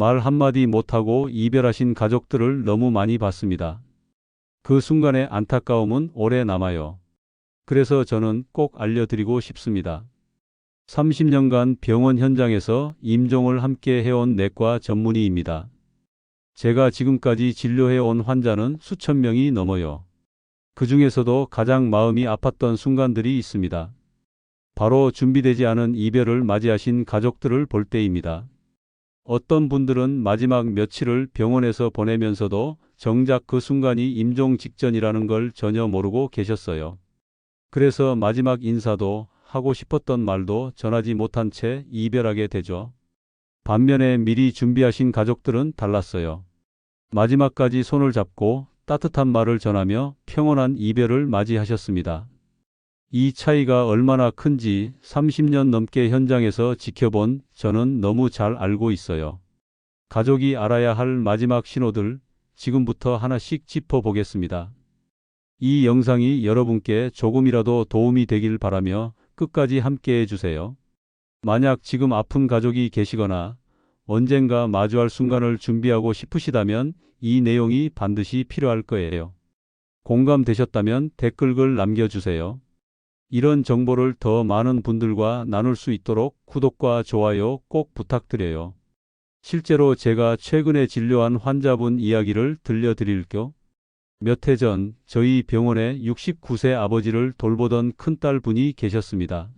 말 한마디 못하고 이별하신 가족들을 너무 많이 봤습니다. 그 순간의 안타까움은 오래 남아요. 그래서 저는 꼭 알려드리고 싶습니다. 30년간 병원 현장에서 임종을 함께 해온 내과 전문의입니다. 제가 지금까지 진료해온 환자는 수천 명이 넘어요. 그 중에서도 가장 마음이 아팠던 순간들이 있습니다. 바로 준비되지 않은 이별을 맞이하신 가족들을 볼 때입니다. 어떤 분들은 마지막 며칠을 병원에서 보내면서도 정작 그 순간이 임종 직전이라는 걸 전혀 모르고 계셨어요. 그래서 마지막 인사도 하고 싶었던 말도 전하지 못한 채 이별하게 되죠. 반면에 미리 준비하신 가족들은 달랐어요. 마지막까지 손을 잡고 따뜻한 말을 전하며 평온한 이별을 맞이하셨습니다. 이 차이가 얼마나 큰지 30년 넘게 현장에서 지켜본 저는 너무 잘 알고 있어요. 가족이 알아야 할 마지막 신호들 지금부터 하나씩 짚어보겠습니다. 이 영상이 여러분께 조금이라도 도움이 되길 바라며 끝까지 함께 해주세요. 만약 지금 아픈 가족이 계시거나 언젠가 마주할 순간을 준비하고 싶으시다면 이 내용이 반드시 필요할 거예요. 공감되셨다면 댓글글 남겨주세요. 이런 정보를 더 많은 분들과 나눌 수 있도록 구독과 좋아요 꼭 부탁드려요. 실제로 제가 최근에 진료한 환자분 이야기를 들려드릴 겸몇해 전 저희 병원에 69세 아버지를 돌보던 큰딸 분이 계셨습니다.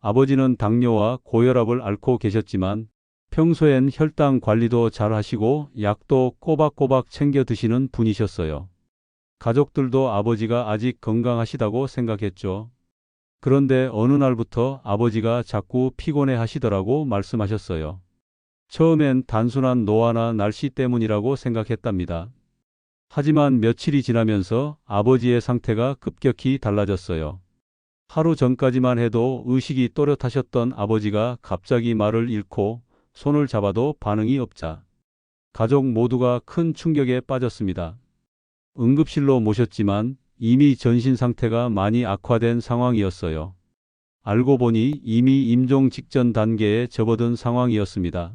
아버지는 당뇨와 고혈압을 앓고 계셨지만 평소엔 혈당 관리도 잘 하시고 약도 꼬박꼬박 챙겨 드시는 분이셨어요. 가족들도 아버지가 아직 건강하시다고 생각했죠. 그런데 어느 날부터 아버지가 자꾸 피곤해 하시더라고 말씀하셨어요. 처음엔 단순한 노화나 날씨 때문이라고 생각했답니다. 하지만 며칠이 지나면서 아버지의 상태가 급격히 달라졌어요. 하루 전까지만 해도 의식이 또렷하셨던 아버지가 갑자기 말을 잃고 손을 잡아도 반응이 없자 가족 모두가 큰 충격에 빠졌습니다. 응급실로 모셨지만 이미 전신 상태가 많이 악화된 상황이었어요. 알고 보니 이미 임종 직전 단계에 접어든 상황이었습니다.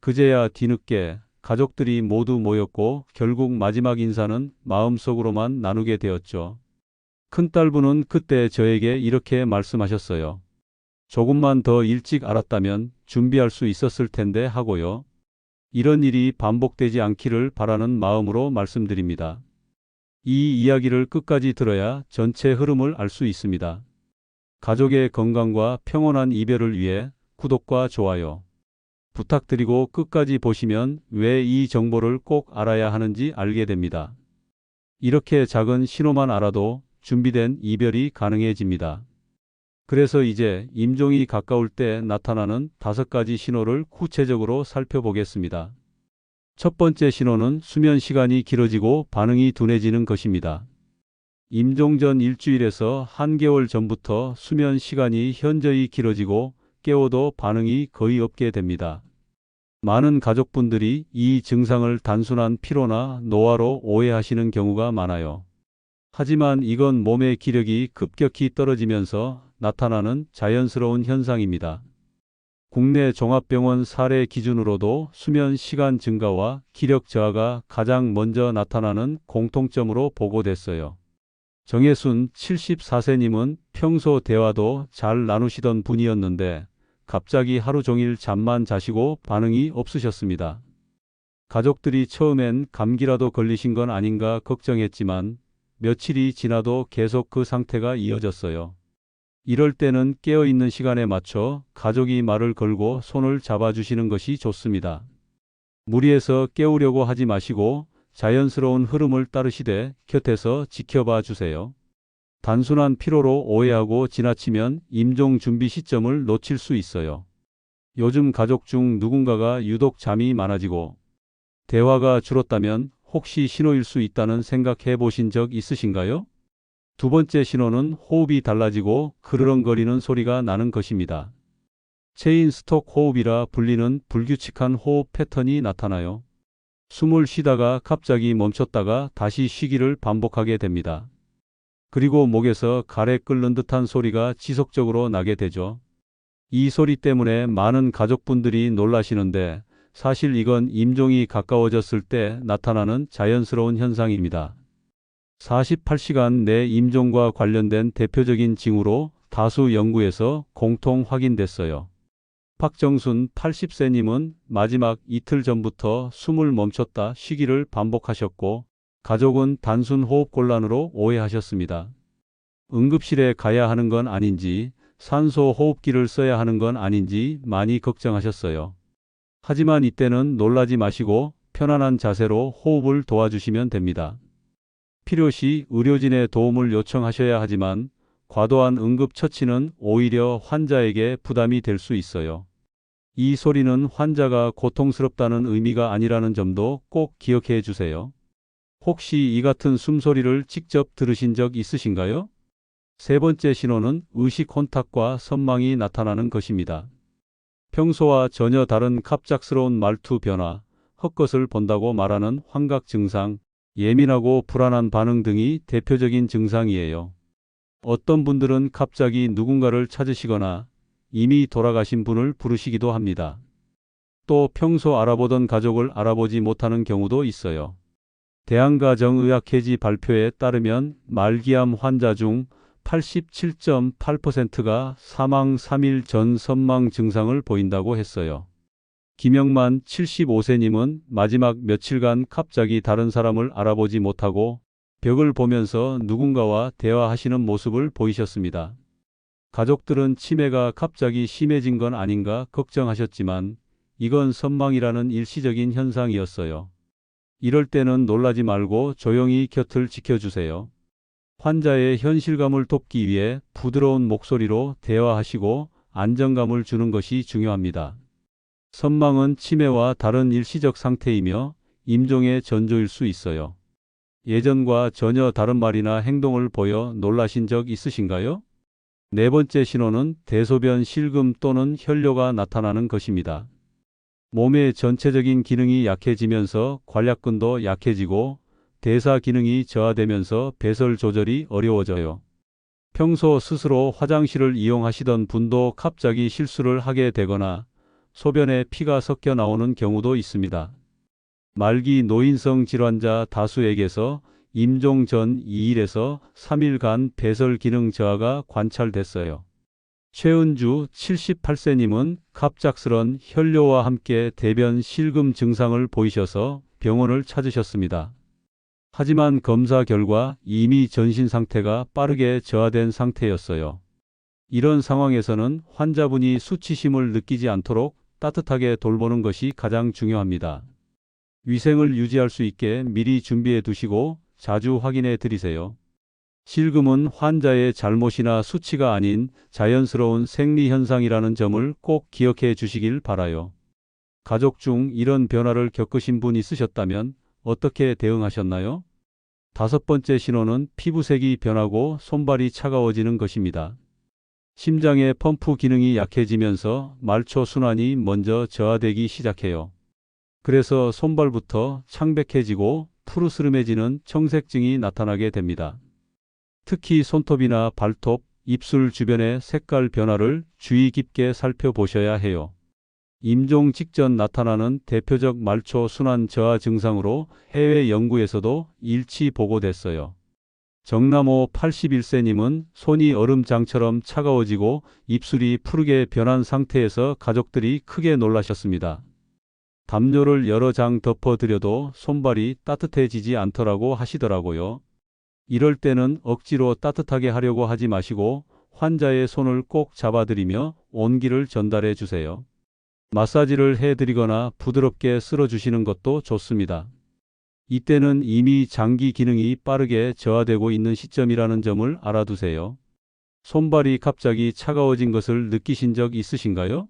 그제야 뒤늦게 가족들이 모두 모였고 결국 마지막 인사는 마음속으로만 나누게 되었죠. 큰딸분은 그때 저에게 이렇게 말씀하셨어요. 조금만 더 일찍 알았다면 준비할 수 있었을 텐데 하고요. 이런 일이 반복되지 않기를 바라는 마음으로 말씀드립니다. 이 이야기를 끝까지 들어야 전체 흐름을 알 수 있습니다. 가족의 건강과 평온한 이별을 위해 구독과 좋아요 부탁드리고 끝까지 보시면 왜 이 정보를 꼭 알아야 하는지 알게 됩니다. 이렇게 작은 신호만 알아도 준비된 이별이 가능해집니다. 그래서 이제 임종이 가까울 때 나타나는 다섯 가지 신호를 구체적으로 살펴보겠습니다. 첫 번째 신호는 수면 시간이 길어지고 반응이 둔해지는 것입니다. 임종 전 일주일에서 한개월 전부터 수면 시간이 현저히 길어지고 깨워도 반응이 거의 없게 됩니다. 많은 가족분들이 이 증상을 단순한 피로나 노화로 오해하시는 경우가 많아요. 하지만 이건 몸의 기력이 급격히 떨어지면서 나타나는 자연스러운 현상입니다. 국내 종합병원 사례 기준으로도 수면 시간 증가와 기력 저하가 가장 먼저 나타나는 공통점으로 보고됐어요. 정혜순 74세님은 평소 대화도 잘 나누시던 분이었는데 갑자기 하루 종일 잠만 자시고 반응이 없으셨습니다. 가족들이 처음엔 감기라도 걸리신 건 아닌가 걱정했지만 며칠이 지나도 계속 그 상태가 이어졌어요. 이럴 때는 깨어있는 시간에 맞춰 가족이 말을 걸고 손을 잡아주시는 것이 좋습니다. 무리해서 깨우려고 하지 마시고 자연스러운 흐름을 따르시되 곁에서 지켜봐 주세요. 단순한 피로로 오해하고 지나치면 임종 준비 시점을 놓칠 수 있어요. 요즘 가족 중 누군가가 유독 잠이 많아지고 대화가 줄었다면 혹시 신호일 수 있다는 생각해 보신 적 있으신가요? 두 번째 신호는 호흡이 달라지고 그르렁거리는 소리가 나는 것입니다. 체인 스톡 호흡이라 불리는 불규칙한 호흡 패턴이 나타나요. 숨을 쉬다가 갑자기 멈췄다가 다시 쉬기를 반복하게 됩니다. 그리고 목에서 가래 끓는 듯한 소리가 지속적으로 나게 되죠. 이 소리 때문에 많은 가족분들이 놀라시는데 사실 이건 임종이 가까워졌을 때 나타나는 자연스러운 현상입니다. 48시간 내 임종과 관련된 대표적인 징후로 다수 연구에서 공통 확인됐어요. 박정순 80세님은 마지막 이틀 전부터 숨을 멈췄다 쉬기를 반복하셨고, 가족은 단순 호흡 곤란으로 오해하셨습니다. 응급실에 가야 하는 건 아닌지, 산소 호흡기를 써야 하는 건 아닌지 많이 걱정하셨어요. 하지만 이때는 놀라지 마시고 편안한 자세로 호흡을 도와주시면 됩니다. 필요시 의료진의 도움을 요청하셔야 하지만 과도한 응급처치는 오히려 환자에게 부담이 될 수 있어요. 이 소리는 환자가 고통스럽다는 의미가 아니라는 점도 꼭 기억해 주세요. 혹시 이 같은 숨소리를 직접 들으신 적 있으신가요? 세 번째 신호는 의식 혼탁과 선망이 나타나는 것입니다. 평소와 전혀 다른 갑작스러운 말투 변화, 헛것을 본다고 말하는 환각 증상, 예민하고 불안한 반응 등이 대표적인 증상이에요. 어떤 분들은 갑자기 누군가를 찾으시거나 이미 돌아가신 분을 부르시기도 합니다. 또 평소 알아보던 가족을 알아보지 못하는 경우도 있어요. 대한가정의학회지 발표에 따르면 말기암 환자 중 87.8%가 사망 3일 전 선망 증상을 보인다고 했어요. 김영만 75세님은 마지막 며칠간 갑자기 다른 사람을 알아보지 못하고 벽을 보면서 누군가와 대화하시는 모습을 보이셨습니다. 가족들은 치매가 갑자기 심해진 건 아닌가 걱정하셨지만 이건 선망이라는 일시적인 현상이었어요. 이럴 때는 놀라지 말고 조용히 곁을 지켜주세요. 환자의 현실감을 돕기 위해 부드러운 목소리로 대화하시고 안정감을 주는 것이 중요합니다. 선망은 치매와 다른 일시적 상태이며 임종의 전조일 수 있어요. 예전과 전혀 다른 말이나 행동을 보여 놀라신 적 있으신가요? 네 번째 신호는 대소변 실금 또는 혈뇨가 나타나는 것입니다. 몸의 전체적인 기능이 약해지면서 관략근도 약해지고 대사 기능이 저하되면서 배설 조절이 어려워져요. 평소 스스로 화장실을 이용하시던 분도 갑자기 실수를 하게 되거나 소변에 피가 섞여 나오는 경우도 있습니다. 말기 노인성 질환자 다수에게서 임종 전 2일에서 3일간 배설 기능 저하가 관찰됐어요. 최은주 78세님은 갑작스런 혈뇨와 함께 대변 실금 증상을 보이셔서 병원을 찾으셨습니다. 하지만 검사 결과 이미 전신 상태가 빠르게 저하된 상태였어요. 이런 상황에서는 환자분이 수치심을 느끼지 않도록 따뜻하게 돌보는 것이 가장 중요합니다. 위생을 유지할 수 있게 미리 준비해 두시고 자주 확인해 드리세요. 실금은 환자의 잘못이나 수치가 아닌 자연스러운 생리 현상이라는 점을 꼭 기억해 주시길 바라요. 가족 중 이런 변화를 겪으신 분 있으셨다면 어떻게 대응하셨나요? 다섯 번째 신호는 피부색이 변하고 손발이 차가워지는 것입니다. 심장의 펌프 기능이 약해지면서 말초 순환이 먼저 저하되기 시작해요. 그래서 손발부터 창백해지고 푸르스름해지는 청색증이 나타나게 됩니다. 특히 손톱이나 발톱, 입술 주변의 색깔 변화를 주의 깊게 살펴보셔야 해요. 임종 직전 나타나는 대표적 말초 순환 저하 증상으로 해외 연구에서도 일치 보고됐어요. 정남호 81세님은 손이 얼음장처럼 차가워지고 입술이 푸르게 변한 상태에서 가족들이 크게 놀라셨습니다. 담요를 여러 장 덮어드려도 손발이 따뜻해지지 않더라고 하시더라고요. 이럴 때는 억지로 따뜻하게 하려고 하지 마시고 환자의 손을 꼭 잡아드리며 온기를 전달해 주세요. 마사지를 해드리거나 부드럽게 쓸어주시는 것도 좋습니다. 이때는 이미 장기 기능이 빠르게 저하되고 있는 시점이라는 점을 알아두세요. 손발이 갑자기 차가워진 것을 느끼신 적 있으신가요?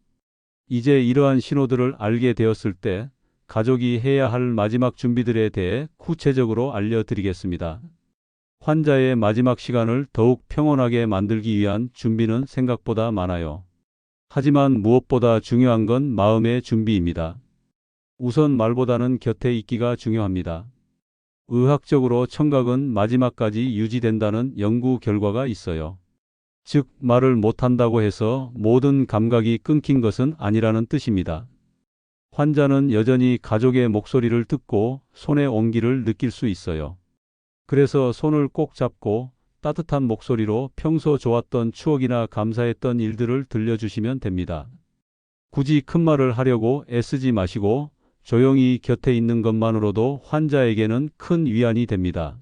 이제 이러한 신호들을 알게 되었을 때 가족이 해야 할 마지막 준비들에 대해 구체적으로 알려드리겠습니다. 환자의 마지막 시간을 더욱 평온하게 만들기 위한 준비는 생각보다 많아요. 하지만 무엇보다 중요한 건 마음의 준비입니다. 우선 말보다는 곁에 있기가 중요합니다. 의학적으로 청각은 마지막까지 유지된다는 연구 결과가 있어요. 즉, 말을 못한다고 해서 모든 감각이 끊긴 것은 아니라는 뜻입니다. 환자는 여전히 가족의 목소리를 듣고 손의 온기를 느낄 수 있어요. 그래서 손을 꼭 잡고 따뜻한 목소리로 평소 좋았던 추억이나 감사했던 일들을 들려주시면 됩니다. 굳이 큰 말을 하려고 애쓰지 마시고 조용히 곁에 있는 것만으로도 환자에게는 큰 위안이 됩니다.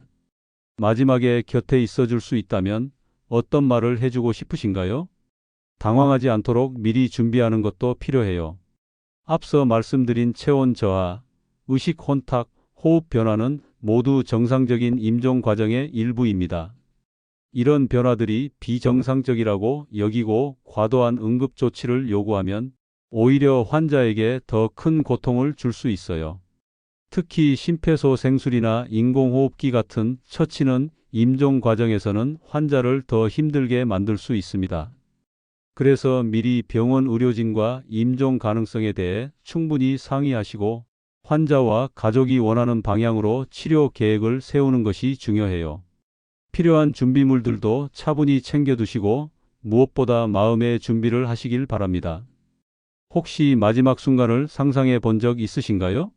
마지막에 곁에 있어 줄 수 있다면 어떤 말을 해주고 싶으신가요? 당황하지 않도록 미리 준비하는 것도 필요해요. 앞서 말씀드린 체온 저하, 의식 혼탁, 호흡 변화는 모두 정상적인 임종 과정의 일부입니다. 이런 변화들이 비정상적이라고 여기고 과도한 응급 조치를 요구하면 오히려 환자에게 더 큰 고통을 줄 수 있어요. 특히 심폐소생술이나 인공호흡기 같은 처치는 임종 과정에서는 환자를 더 힘들게 만들 수 있습니다. 그래서 미리 병원 의료진과 임종 가능성에 대해 충분히 상의하시고 환자와 가족이 원하는 방향으로 치료 계획을 세우는 것이 중요해요. 필요한 준비물들도 차분히 챙겨두시고 무엇보다 마음의 준비를 하시길 바랍니다. 혹시 마지막 순간을 상상해 본 적 있으신가요?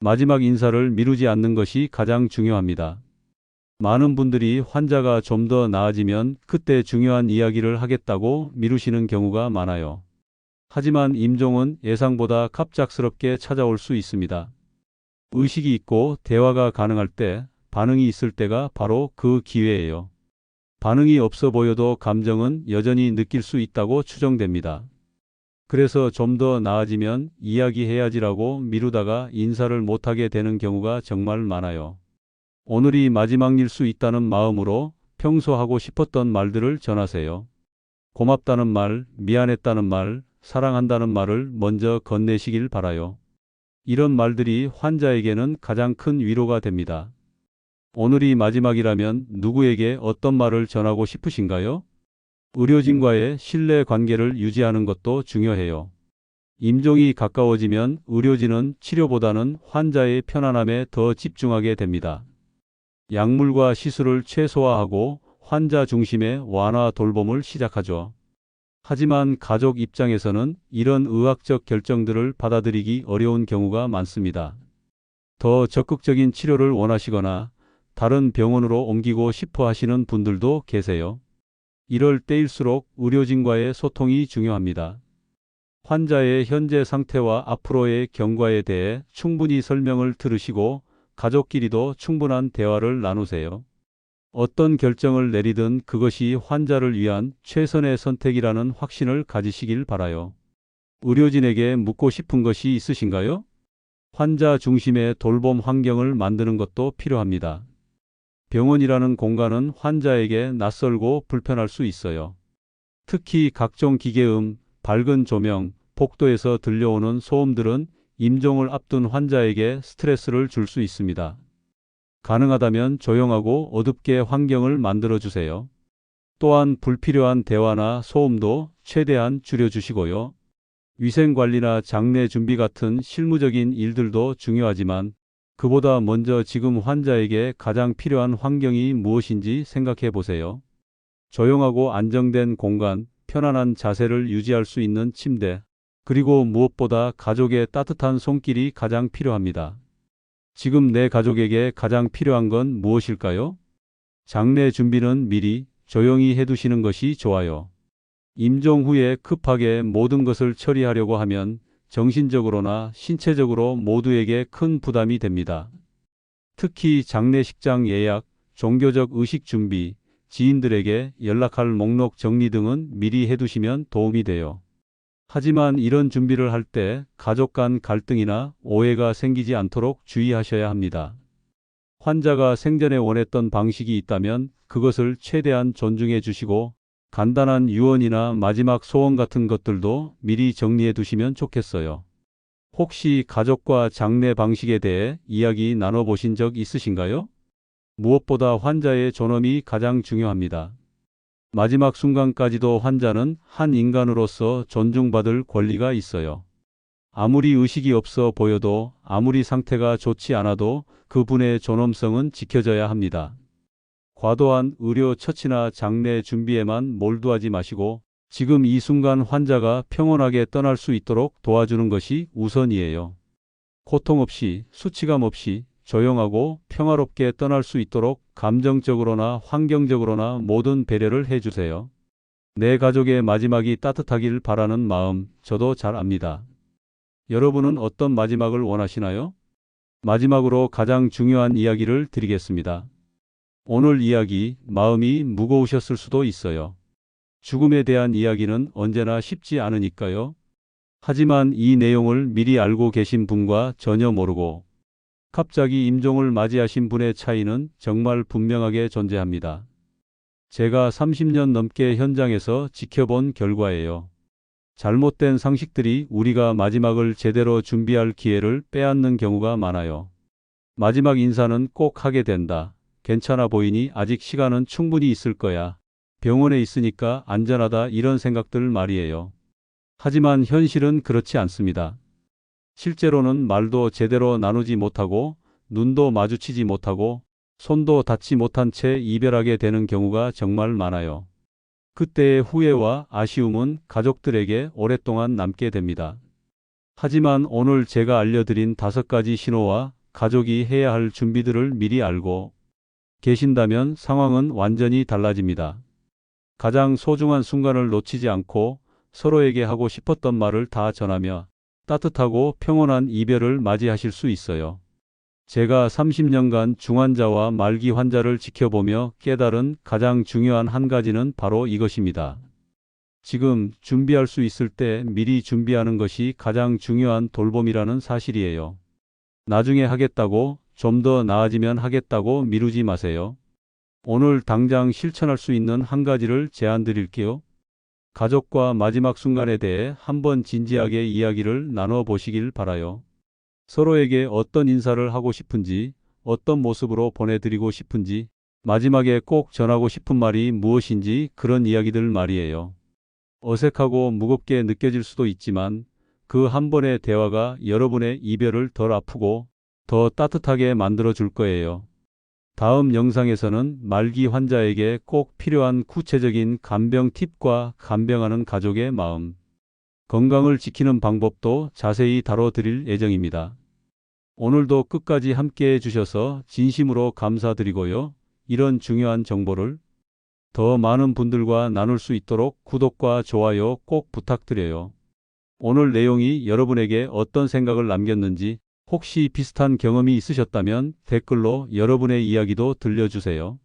마지막 인사를 미루지 않는 것이 가장 중요합니다. 많은 분들이 환자가 좀 더 나아지면 그때 중요한 이야기를 하겠다고 미루시는 경우가 많아요. 하지만 임종은 예상보다 갑작스럽게 찾아올 수 있습니다. 의식이 있고 대화가 가능할 때 반응이 있을 때가 바로 그 기회예요. 반응이 없어 보여도 감정은 여전히 느낄 수 있다고 추정됩니다. 그래서 좀 더 나아지면 이야기해야지라고 미루다가 인사를 못하게 되는 경우가 정말 많아요. 오늘이 마지막 일 수 있다는 마음으로 평소 하고 싶었던 말들을 전하세요. 고맙다는 말, 미안했다는 말, 사랑한다는 말을 먼저 건네시길 바라요. 이런 말들이 환자에게는 가장 큰 위로가 됩니다. 오늘이 마지막이라면 누구에게 어떤 말을 전하고 싶으신가요? 의료진과의 신뢰 관계를 유지하는 것도 중요해요. 임종이 가까워지면 의료진은 치료보다는 환자의 편안함에 더 집중하게 됩니다. 약물과 시술을 최소화하고 환자 중심의 완화 돌봄을 시작하죠. 하지만 가족 입장에서는 이런 의학적 결정들을 받아들이기 어려운 경우가 많습니다. 더 적극적인 치료를 원하시거나 다른 병원으로 옮기고 싶어 하시는 분들도 계세요. 이럴 때일수록 의료진과의 소통이 중요합니다. 환자의 현재 상태와 앞으로의 경과에 대해 충분히 설명을 들으시고 가족끼리도 충분한 대화를 나누세요. 어떤 결정을 내리든 그것이 환자를 위한 최선의 선택이라는 확신을 가지시길 바라요. 의료진에게 묻고 싶은 것이 있으신가요? 환자 중심의 돌봄 환경을 만드는 것도 필요합니다. 병원이라는 공간은 환자에게 낯설고 불편할 수 있어요. 특히 각종 기계음, 밝은 조명, 복도에서 들려오는 소음들은 임종을 앞둔 환자에게 스트레스를 줄 수 있습니다. 가능하다면 조용하고 어둡게 환경을 만들어 주세요. 또한 불필요한 대화나 소음도 최대한 줄여주시고요. 위생관리나 장례 준비 같은 실무적인 일들도 중요하지만 그보다 먼저 지금 환자에게 가장 필요한 환경이 무엇인지 생각해 보세요. 조용하고 안정된 공간, 편안한 자세를 유지할 수 있는 침대, 그리고 무엇보다 가족의 따뜻한 손길이 가장 필요합니다. 지금 내 가족에게 가장 필요한 건 무엇일까요? 장례 준비는 미리 조용히 해두시는 것이 좋아요. 임종 후에 급하게 모든 것을 처리하려고 하면 정신적으로나 신체적으로 모두에게 큰 부담이 됩니다. 특히 장례식장 예약, 종교적 의식 준비, 지인들에게 연락할 목록 정리 등은 미리 해두시면 도움이 돼요. 하지만 이런 준비를 할 때 가족 간 갈등이나 오해가 생기지 않도록 주의하셔야 합니다. 환자가 생전에 원했던 방식이 있다면 그것을 최대한 존중해 주시고 간단한 유언이나 마지막 소원 같은 것들도 미리 정리해 두시면 좋겠어요. 혹시 가족과 장례 방식에 대해 이야기 나눠보신 적 있으신가요? 무엇보다 환자의 존엄이 가장 중요합니다. 마지막 순간까지도 환자는 한 인간으로서 존중받을 권리가 있어요. 아무리 의식이 없어 보여도 아무리 상태가 좋지 않아도 그분의 존엄성은 지켜져야 합니다. 과도한 의료 처치나 장례 준비에만 몰두하지 마시고 지금 이 순간 환자가 평온하게 떠날 수 있도록 도와주는 것이 우선이에요. 고통 없이, 수치감 없이 조용하고 평화롭게 떠날 수 있도록 감정적으로나 환경적으로나 모든 배려를 해주세요. 내 가족의 마지막이 따뜻하길 바라는 마음 저도 잘 압니다. 여러분은 어떤 마지막을 원하시나요? 마지막으로 가장 중요한 이야기를 드리겠습니다. 오늘 이야기 마음이 무거우셨을 수도 있어요. 죽음에 대한 이야기는 언제나 쉽지 않으니까요. 하지만 이 내용을 미리 알고 계신 분과 전혀 모르고 갑자기 임종을 맞이하신 분의 차이는 정말 분명하게 존재합니다. 제가 30년 넘게 현장에서 지켜본 결과예요. 잘못된 상식들이 우리가 마지막을 제대로 준비할 기회를 빼앗는 경우가 많아요. 마지막 인사는 꼭 하게 된다. 괜찮아 보이니 아직 시간은 충분히 있을 거야. 병원에 있으니까 안전하다 이런 생각들 말이에요. 하지만 현실은 그렇지 않습니다. 실제로는 말도 제대로 나누지 못하고 눈도 마주치지 못하고 손도 닿지 못한 채 이별하게 되는 경우가 정말 많아요. 그때의 후회와 아쉬움은 가족들에게 오랫동안 남게 됩니다. 하지만 오늘 제가 알려드린 다섯 가지 신호와 가족이 해야 할 준비들을 미리 알고 계신다면 상황은 완전히 달라집니다. 가장 소중한 순간을 놓치지 않고 서로에게 하고 싶었던 말을 다 전하며 따뜻하고 평온한 이별을 맞이하실 수 있어요. 제가 30년간 중환자와 말기 환자를 지켜보며 깨달은 가장 중요한 한 가지는 바로 이것입니다. 지금 준비할 수 있을 때 미리 준비하는 것이 가장 중요한 돌봄이라는 사실이에요. 나중에 하겠다고 좀 더 나아지면 하겠다고 미루지 마세요. 오늘 당장 실천할 수 있는 한 가지를 제안 드릴게요. 가족과 마지막 순간에 대해 한번 진지하게 이야기를 나눠 보시길 바라요. 서로에게 어떤 인사를 하고 싶은지, 어떤 모습으로 보내드리고 싶은지, 마지막에 꼭 전하고 싶은 말이 무엇인지 그런 이야기들 말이에요. 어색하고 무겁게 느껴질 수도 있지만 그 한 번의 대화가 여러분의 이별을 덜 아프고 더 따뜻하게 만들어 줄 거예요. 다음 영상에서는 말기 환자에게 꼭 필요한 구체적인 간병 팁과 간병하는 가족의 마음, 건강을 지키는 방법도 자세히 다뤄드릴 예정입니다. 오늘도 끝까지 함께 해 주셔서 진심으로 감사드리고요. 이런 중요한 정보를 더 많은 분들과 나눌 수 있도록 구독과 좋아요 꼭 부탁드려요. 오늘 내용이 여러분에게 어떤 생각을 남겼는지 혹시 비슷한 경험이 있으셨다면 댓글로 여러분의 이야기도 들려주세요.